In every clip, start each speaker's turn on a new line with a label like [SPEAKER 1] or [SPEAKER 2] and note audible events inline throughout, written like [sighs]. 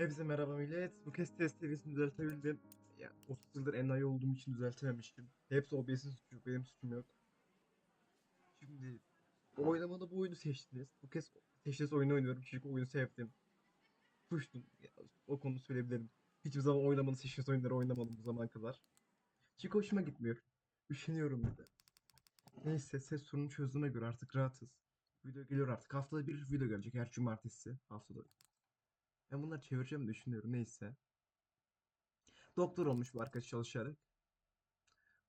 [SPEAKER 1] Hepsi merhaba millet. Bu kez test seviyesini düzeltebildim. Ya 30 yıldır enayi olduğum için düzeltememiştim. Hepsi OBS'in suçu, benim suçum yok. Şimdi oynamada bu oyunu seçtiniz. Bu kez seçtiğiniz oyunu oynuyorum çünkü oyunu sevdim. Kuştum. Ya, o konuda söyleyebilirim. Hiçbir zaman oynamanın seçtiğiniz oyunları oynamadım bu zamana kadar. Çünkü hoşuma gitmiyor. Üşeniyorum bir de. Neyse ses sorunu çözdüğüme göre artık rahatız. Video geliyor artık. Haftada bir video gelecek her cumartesi. Haftada ben bunları çevireceğim de düşünüyorum neyse. Doktor olmuş bu arkadaş çalışarak.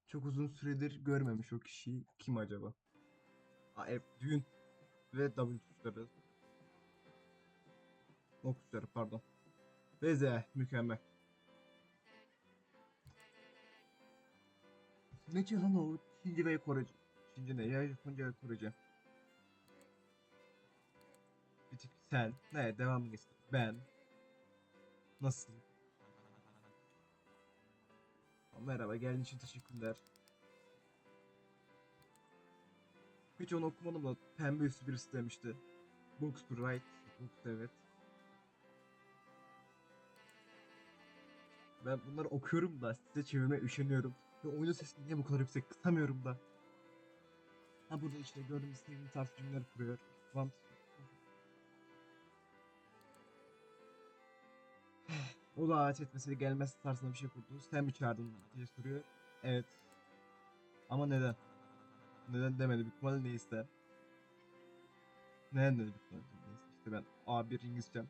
[SPEAKER 1] Çok uzun süredir görmemiş o kişiyi. Kim acaba? Aa, evet, düğün ve W tuşları. O tuşları pardon. Ve Z mükemmel. Ne diyor lan o? Çince ve Korece. Çince ne? Ya Japonca ve Korece. Sen. Ne? Devam getir. Ben. Nasıl? Merhaba, geldiğin için teşekkürler. Hiç onu okumadım da pembe üstü birisi demişti. Books to. Books evet. Ben bunları okuyorum da size çevirmeye üşeniyorum. Ve oyunun sesini niye bu kadar yüksek kısamıyorum da. Ha burada işte gördüğünüz sevdiğim tarz cümleler kuruyor. Want O da ağaç etmesi gelmez tarzında bir şey kurdu. Sen mi çağırdın diye soruyor. Evet. Ama neden? Neden demedi. İhtimalle ne ister? Neden dedi büyük ihtimalle neyse. İşte ben A1 İngilizcem.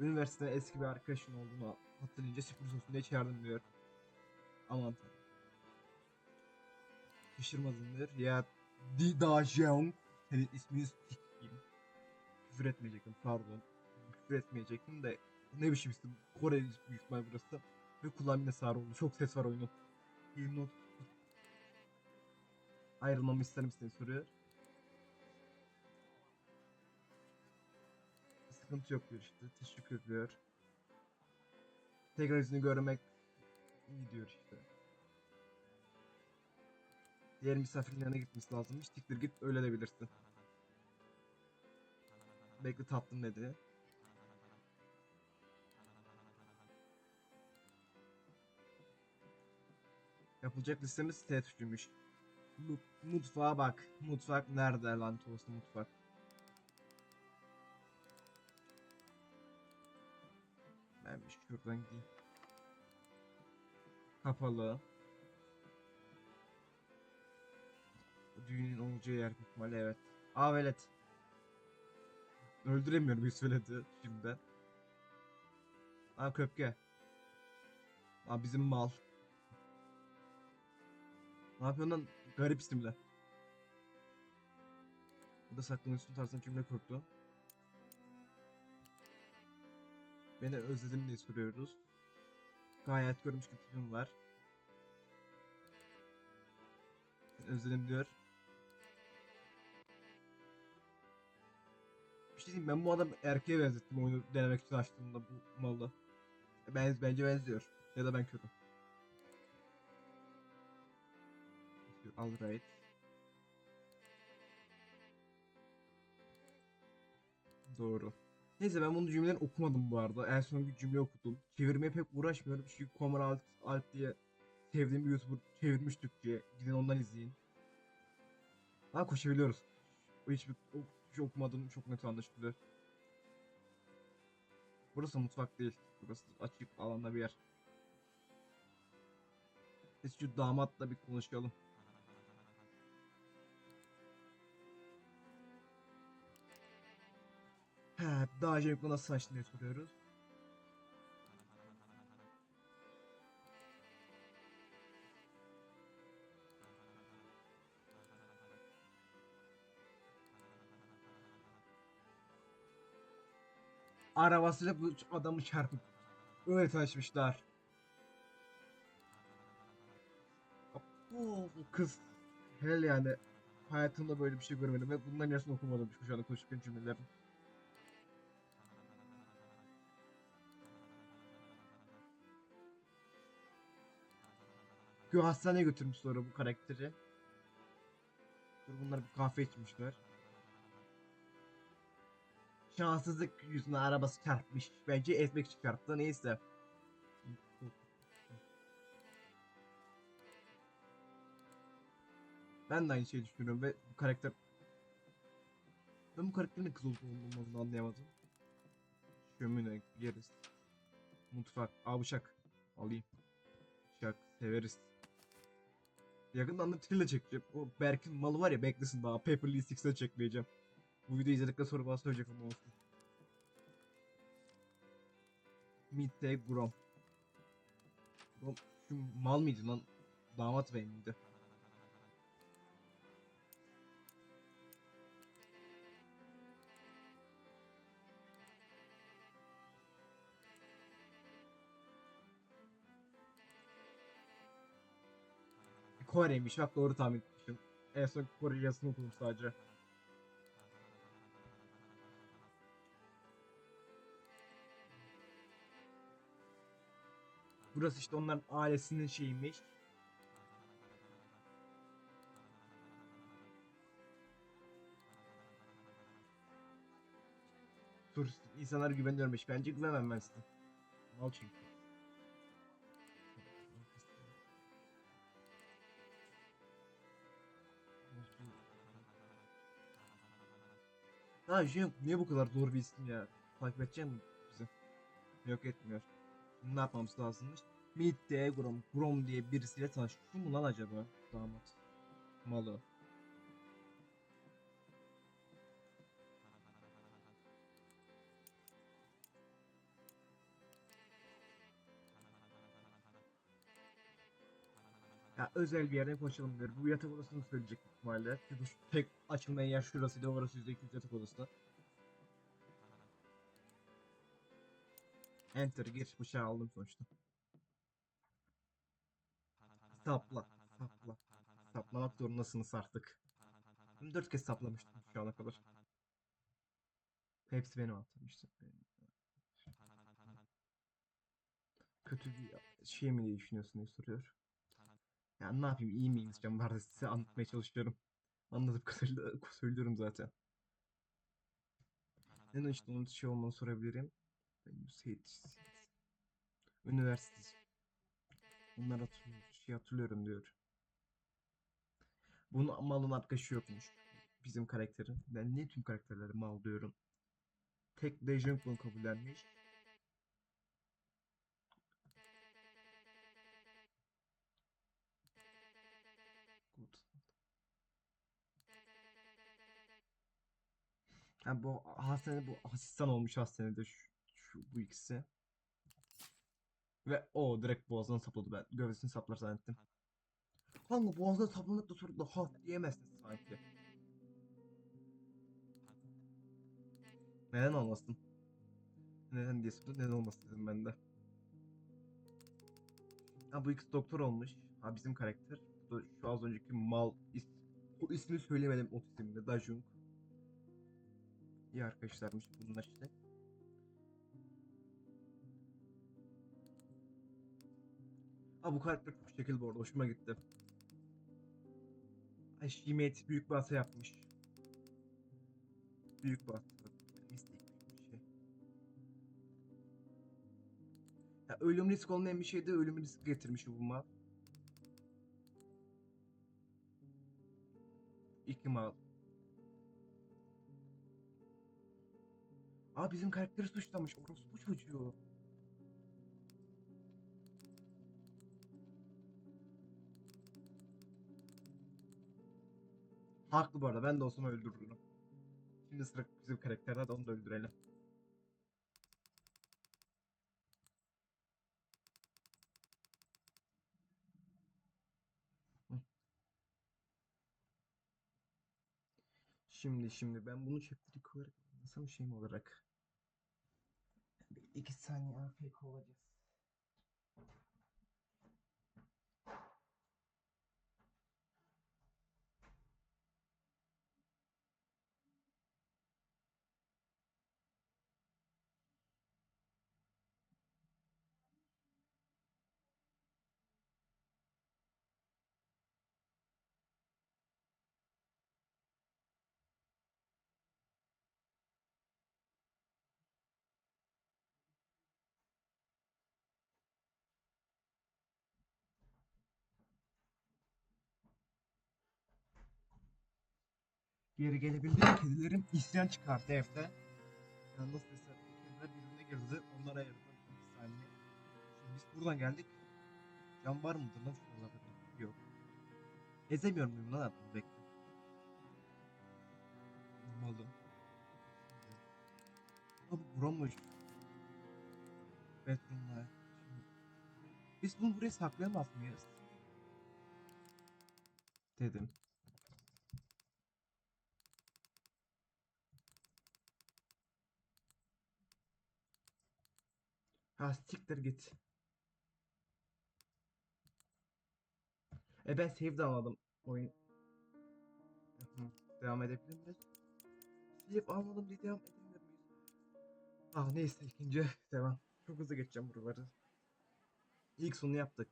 [SPEAKER 1] Üniversitede eski bir arkadaşın olduğunu hatırlayınca sürpriz olsun diye çağırdım diyor. Aman tanrım. Şaşırmadın diyor. Ya Di Da Jeong. Senin ismini küfür etmeyecektim pardon. Küfür etmeyecektim de ne biçim isim Kore büyük ihtimal burası. Ve kulağım yine sağır oldu. Çok ses var oyunun. Bir not. Ayrılmamı ister misin soruyor. Sıkıntı yok diyor işte. Teşekkür ediyor. Tekrar yüzünü görmek iyi diyor işte. Diğer misafirin yanına gitmesi lazımmış. Tiktir git öyle de bilirsin. Bekle tatlım dedi. Yapılacak listemiz T tuşuymuş. Mu- Mutfağa bak. Mutfak nerede lan tost mutfak? Ben bir şuradan gideyim. Kapalı. Düğünün olacağı yer büyük ihtimalle evet. Aa velet. Öldüremiyorum bir söyledi şimdi. Aa köpke. Aa bizim mal. Ne yapıyorsun lan? Garip isimle. Bu da saklanıyorsun tarzında cümle kurdu. Beni özledim diye soruyoruz. Gayet görmüş bir tipim var. Özledim diyor. Şey diyeyim ben bu adam erkeğe benzettim oyunu denemek için açtığımda bu malı. Ben, bence benziyor. Ya da ben körüm. Alright. Doğru. Neyse ben bunu cümleden okumadım bu arada. En son bir cümle okudum. Çevirmeye pek uğraşmıyorum çünkü Komar Alt, Alt diye sevdiğim bir YouTuber çevirmiş Türkçe'ye. Gidin ondan izleyin. Ha koşabiliyoruz. O hiçbir o, hiç okumadım çok net anlaşılıyor. Burası mutfak değil. Burası açık alanda bir yer. Biz şu damatla bir konuşalım. He, daha önce nasıl saçlı diye soruyoruz. Arabasıyla bu adamı çarpıp öyle tanışmışlar. Bu kız helal yani hayatımda böyle bir şey görmedim ve bunların yarısını okumadım şu anda konuşurken cümlelerin. Hastaneye götürmüş sonra bu karakteri. Bunlar bir kahve içmişler. Şanssızlık yüzüne arabası çarpmış. Bence ezmek için çarptı neyse. Ben de aynı şeyi düşünüyorum ve bu karakter... Ben bu karakterin kız olup olmadığını anlayamadım. Şömine yeriz. Mutfak. Aa bıçak. Alayım. Bıçak severiz. Yakında Undertale'le çekeceğim. O Berk'in malı var ya beklesin daha. Paperly 6'de çekmeyeceğim. Bu videoyu izledikten sonra bana söyleyecek ama olsun. Midday Grom. Grom şu mal mıydı lan? Damat bey miydi? Kore'ymiş bak doğru tahmin etmişim. En son Kore yazısını okudum sadece. Burası işte onların ailesinin şeyiymiş. Turist insanlar güveniyormuş. Bence güvenemem ben size. Mal çünkü. Ha Jung niye bu kadar zor bir isim ya? Takip edecek mi bizi? Yok etmiyor. Ne yapmamız lazımmış? Midday Grom, Grom diye birisiyle tanış. Şu mu lan acaba? Damat. Malı. Ya özel bir yerden konuşalım diyor. Bu yatak odasını söyleyecek ihtimalle. Çünkü tek açılmayan yer şurasıydı. Orası %200 yatak odası. Enter gir bıçağı aldım sonuçta. Sapla. Sapla. Saplamak zorundasınız artık. Dört kez saplamıştım şu ana kadar. Hepsi benim hatam işte. Kötü bir şey mi diye düşünüyorsun diye soruyor. Ya ne yapayım iyi mi İngilizcem vardı size anlatmaya çalışıyorum. Kadarıyla [laughs] söylüyorum zaten. Neden işte onun şey olmanı sorabilirim. Ben Seyit. Üniversite. Bunlar hatırlıyorum, şey hatırlıyorum diyor. Bunun malın arkadaşı yokmuş. Bizim karakterin. Ben niye tüm karakterleri mal diyorum. Tek Dejong bunu kabullenmiş. Good. Ha bu hastane bu asistan olmuş hastanede şu, şu bu ikisi. Ve o direkt boğazına sapladı ben. Gövdesini saplar zannettim. Kanka boğazına sapladıktan sonra da ha diyemezsin sanki. Neden olmasın? Neden diye. Neden olmasın dedim ben de. Ha bu ikisi doktor olmuş. Ha bizim karakter. Bu da şu az önceki mal is o ismini söylemedim o isimde. Dajung. İyi arkadaşlarmış bunlar işte. Ha bu karakter çok şekil bu arada hoşuma gitti. Ay Şimet büyük hata yapmış. Büyük hata. Mistik bir şey. Ya ölüm risk olmayan bir şeyde ölüm risk getirmiş bu mal. İki mal. Aa bizim karakteri suçlamış. Orospu çocuğu. Haklı bu arada. Ben de olsam öldürürüm. Şimdi sıra bizim karakterde de onu da öldürelim. Şimdi şimdi ben bunu çiftlik olarak nasıl bir şeyim olarak bir saniye AFK olacağız. Geri gelebildim. Kedilerim isyan çıkarttı evde. Nasıl desem kediler birbirine girdi. Onlara ayırdım. Bir saniye. Şimdi biz buradan geldik. Can var mıdır lan şuralarda? Yok. Ezemiyor muyum lan adamı bekle. Malım. Abi vuramış. Bedroom'lar. Şimdi- Biz bunu buraya saklayamaz mıyız? Dedim. Ha siktir git. E ben save de almadım. Oyun. Devam edebilir miyiz? Save almadım diye devam edebilir miyiz? Ah neyse ikinci [laughs] devam. Çok hızlı geçeceğim buraları. İlk sonu yaptık.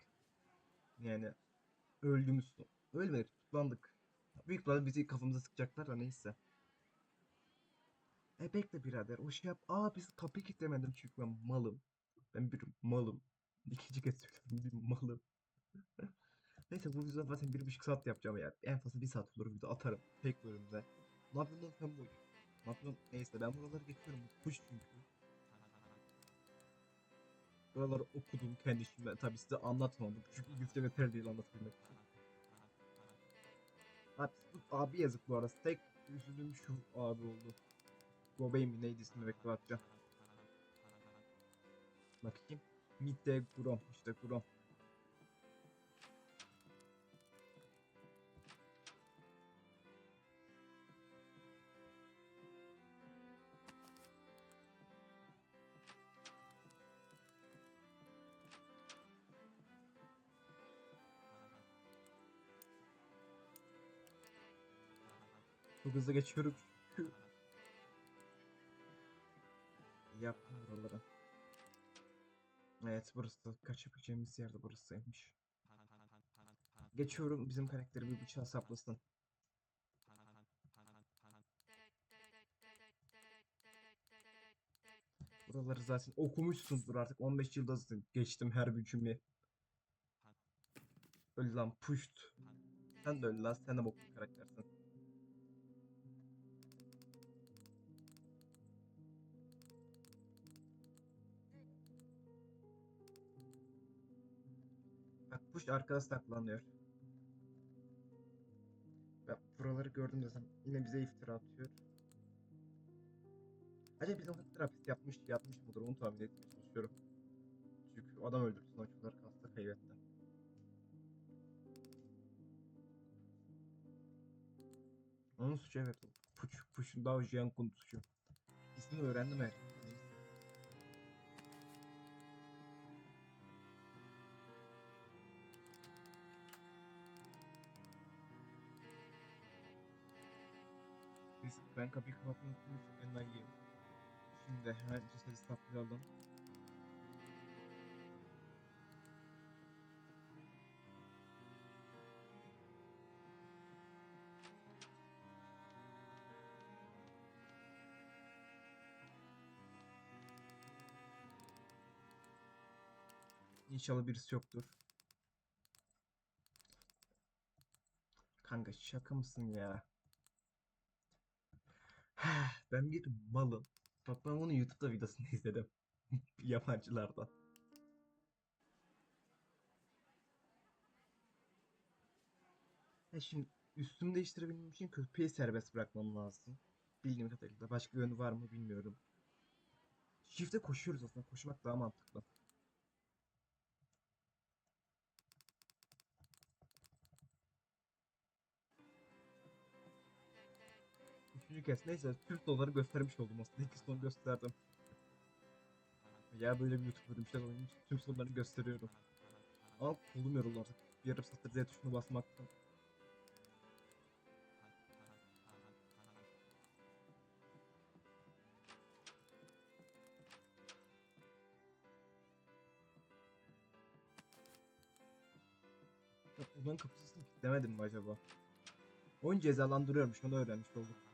[SPEAKER 1] Yani öldüğümüz son. Ölmedik tutuklandık. Büyük ihtimalle bizi kafamıza sıkacaklar da neyse. E bekle birader o şey yap. Aa biz kapıyı kilitlemedim çünkü ben malım. Ben bir malım. [laughs] İkinci kez bir malım. Neyse bu videoda zaten bir buçuk saat yapacağım ya. En fazla bir saat olur video atarım. Tek bölümde. Ne yapıyorsun lan sen boy? Ne yapıyorsun? Neyse ben buraları geçiyorum. Kuş çünkü. Buraları okudum kendi işimden. Tabi size anlatmadım. Çünkü İngilizce yeterli değil anlatabilmek için. Abi, abi yazık bu arada. Tek üzüldüğüm şu abi oldu. Gobey mi neydi ismi bekle bakacağım. Bakayım. Midde Grom işte Grom. Çok hızlı geçiyorum. Evet burası kaçabileceğimiz yerde burasıymış. Geçiyorum bizim karakteri bir bıçağı saplasın. Buraları zaten okumuşsundur artık 15 yılda geçtim her bir cümle. Öl lan puşt. Sen de öl lan sen de boklu karaktersin. Push arkada saklanıyor. Ben buraları gördüm desem yine bize iftira atıyor. Acaba bizim terapist yapmış yapmış mıdır onu tahmin etmeye çalışıyorum. Çünkü adam öldürdü sonuç olarak hasta kaybetti. Onun suçu evet o. Puç, Puç'un Dao Jiankun suçu. İsmini öğrendim evet. Biz, ben kapıyı kapatmayı unuttuğum için enayiyim. Şimdi hemen cesedi saklayalım. İnşallah birisi yoktur. Kanka şaka mısın ya? [sighs] Ben bir malım. Bak ben bunu YouTube'da videosunu [laughs] izledim. Yabancılardan. Ya şimdi üstümü değiştirebilmem için köpeği serbest bırakmam lazım. Bildiğim kadarıyla. Başka yönü var mı bilmiyorum. Shift'e koşuyoruz aslında. Koşmak daha mantıklı. Üçüncü kez neyse tüm sonları göstermiş oldum aslında. İki son gösterdim. Ya böyle bir YouTube bölüm şey oynamış. Tüm sonları gösteriyorum. Ama kolum yoruldu artık. Yarım saattir Z tuşuna basmaktan. Odanın kapısını kilitlemedim mi acaba? Oyun cezalandırıyormuş onu öğrenmiş olduk.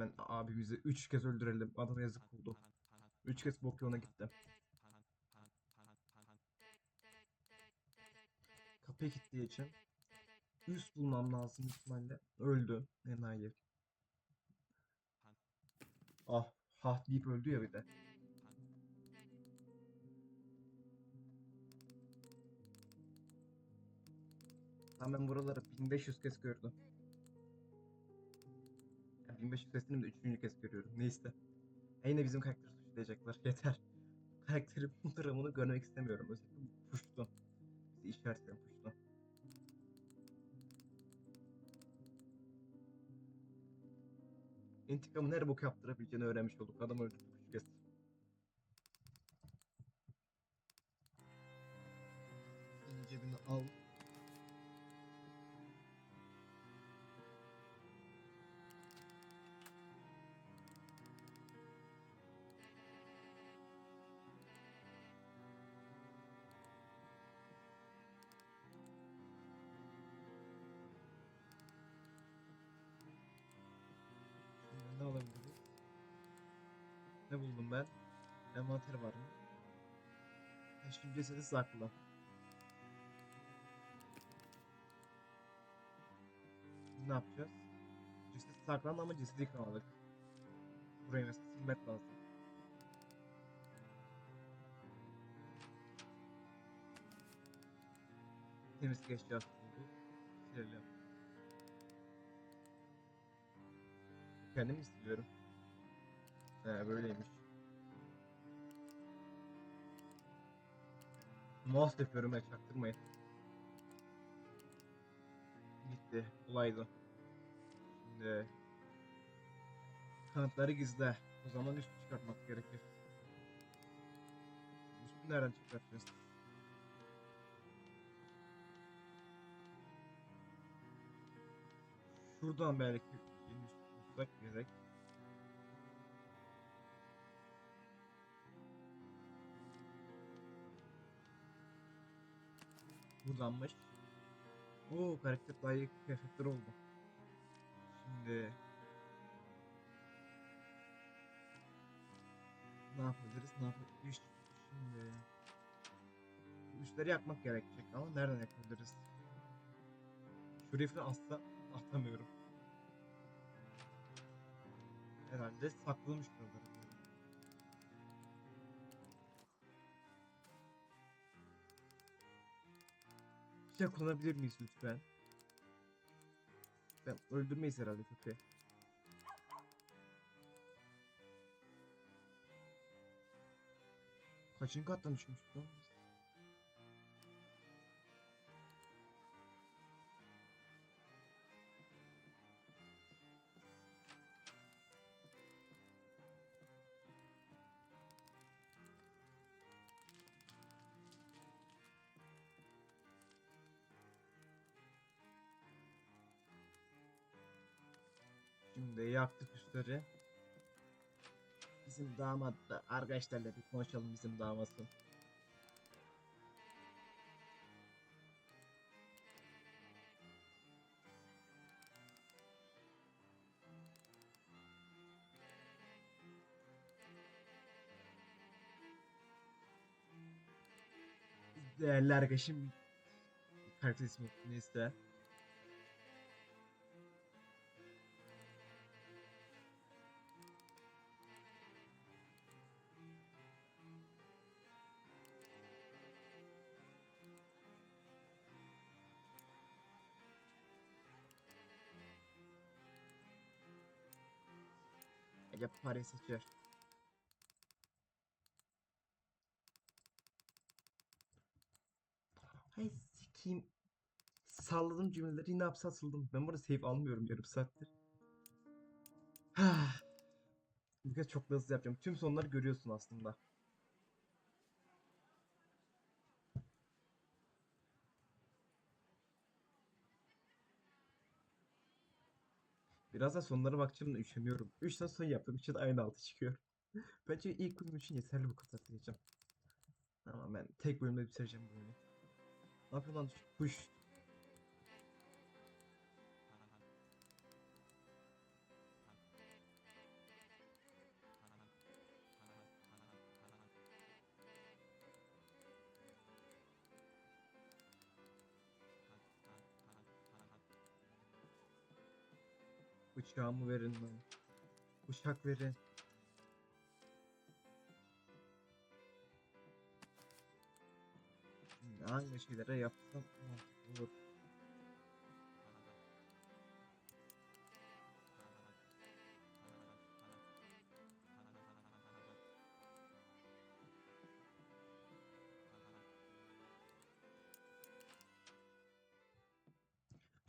[SPEAKER 1] Hemen abimizi üç kez öldürelim. Adama yazık oldu. Üç kez bok yoluna gitti. Kapıyı kilitlediği için üst bulmam lazım ihtimalle. Öldü. Enayi. Ah, ha deyip öldü ya bir de. Ben buraları 1500 kez gördüm. Ya 1500 kez değil de 3. kez görüyorum. Neyse. Ya yine bizim karakteri suçlayacaklar. [laughs] Yeter. Karakterin bu dramını görmek istemiyorum. Özellikle bu puştu. Bizi işaretleyen puştu. İntikamı nerede bok yaptırabileceğini öğrenmiş olduk. Adam öldürdük Envanter var mı? Şimdi cesedi sakla. Ne yapacağız? Ceset saklandı ama cesedi yıkamadık. Burayı mesela silmek lazım. Eşyası bulduk. Silelim. Kendim mi siliyorum? Böyleymiş. Mouse yapıyorum ya çaktırmayın. Gitti. Kolaydı. Şimdi kanıtları gizle. O zaman üst çıkartmak gerekir. Üstü nereden çıkartacağız? Şuradan belki Buradanmış. Oo karakter layık kıyafetler oldu. Şimdi ne yapabiliriz? Ne yapabiliriz? Şimdi üstleri yakmak gerekecek ama nereden yakabiliriz? Şu rifi asla atamıyorum. Herhalde saklamış buraları. Şey kullanabilir miyiz lütfen? Ben öldürmeyiz herhalde köpeği. Kaçıncı kattan düşmüştük lan yaktık üstleri. Bizim damat da arkadaşlarla bir konuşalım bizim damatın. Değerli arkadaşım karakter ismi neyse. Parayı seçiyor. Hay sikeyim. Salladım cümleleri yine hapse atıldım. Ben burada save almıyorum yarım saattir. [sighs] Bu kez çok hızlı yapacağım. Tüm sonları görüyorsun aslında. Biraz da sonlara bakacağım da üşeniyorum. 3 tane son yaptım. 3'e de aynı altı çıkıyor. [laughs] Bence ilk bölüm için yeterli bu kadar diyeceğim. Ama ben tek bölümde bitireceğim bu oyunu. Ne yapıyor lan kuş? Bıçağımı verin lan. Bıçak verin. Şimdi hangi şeylere yapsam olur.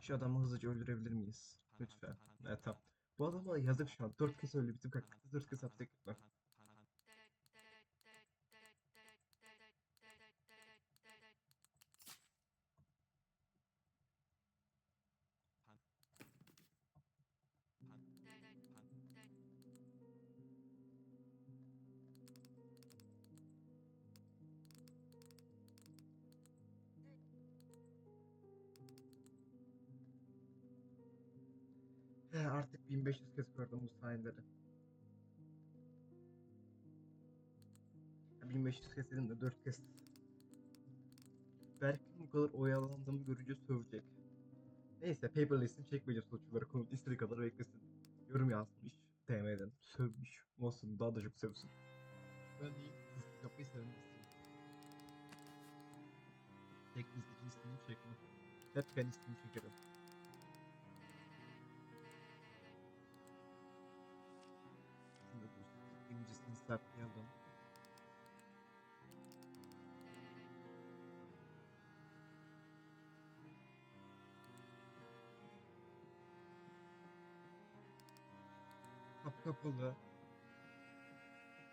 [SPEAKER 1] Şu adamı hızlıca öldürebilir miyiz? Lütfen. Evet tamam. Bu adama yazık şu an. Dört kez öldü bizim kaklıkta dört kez hapse gitmem. [laughs] artık 1500 kez gördüm bu sahneleri. Ya 1500 kez dedim de 4 kez. Belki bu kadar oyalandığımı görünce sövecek. Neyse paperless'ini çekmeyeceğiz sonuç olarak. Onun istediği kadar beklesin. Yorum yazmış TM'den. Sövmüş. Olsun daha da çok sövsün. Ben değil. Hızlı yapmayı seven istiyorum. Tek istediğini çekme. Hep ben istediğimi çekerim. Saklayalım. Kapı kapalı.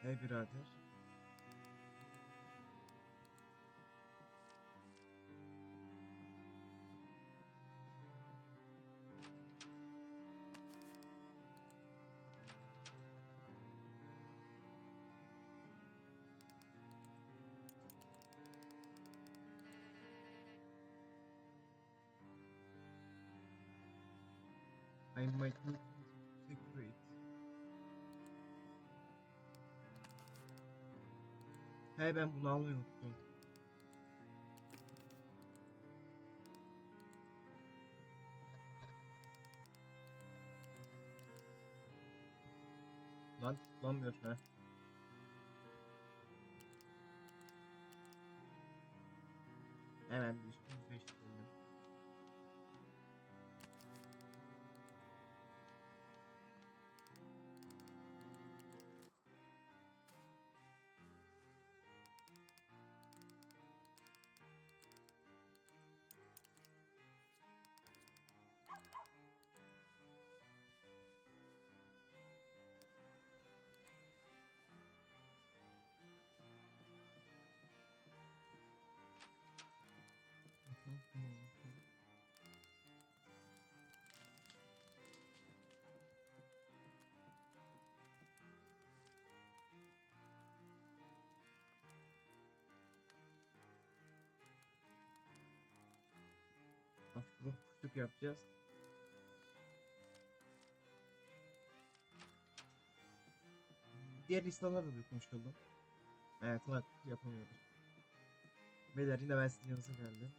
[SPEAKER 1] Hey birader. He ben bunu almayı unuttum. Lan tıklanmıyor he. Hemen bir yapacağız. Diğer insanlarla da konuşalım. Evet, evet yapamıyoruz. Beyler yine ben sizin yanınıza geldim.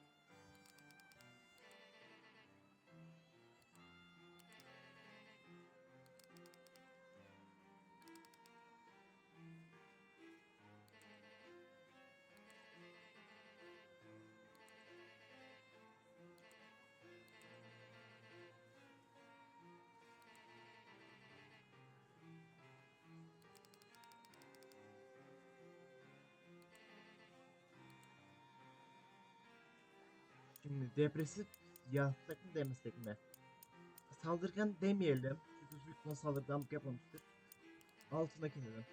[SPEAKER 1] Şimdi depresif yapsak mı demesek mi? Saldırgan demeyelim. Çünkü büyük saldırganlık yapmamıştır. Altındaki dedim.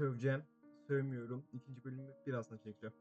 [SPEAKER 1] Söveceğim. Sövmüyorum. İkinci bölümü birazdan çekeceğim.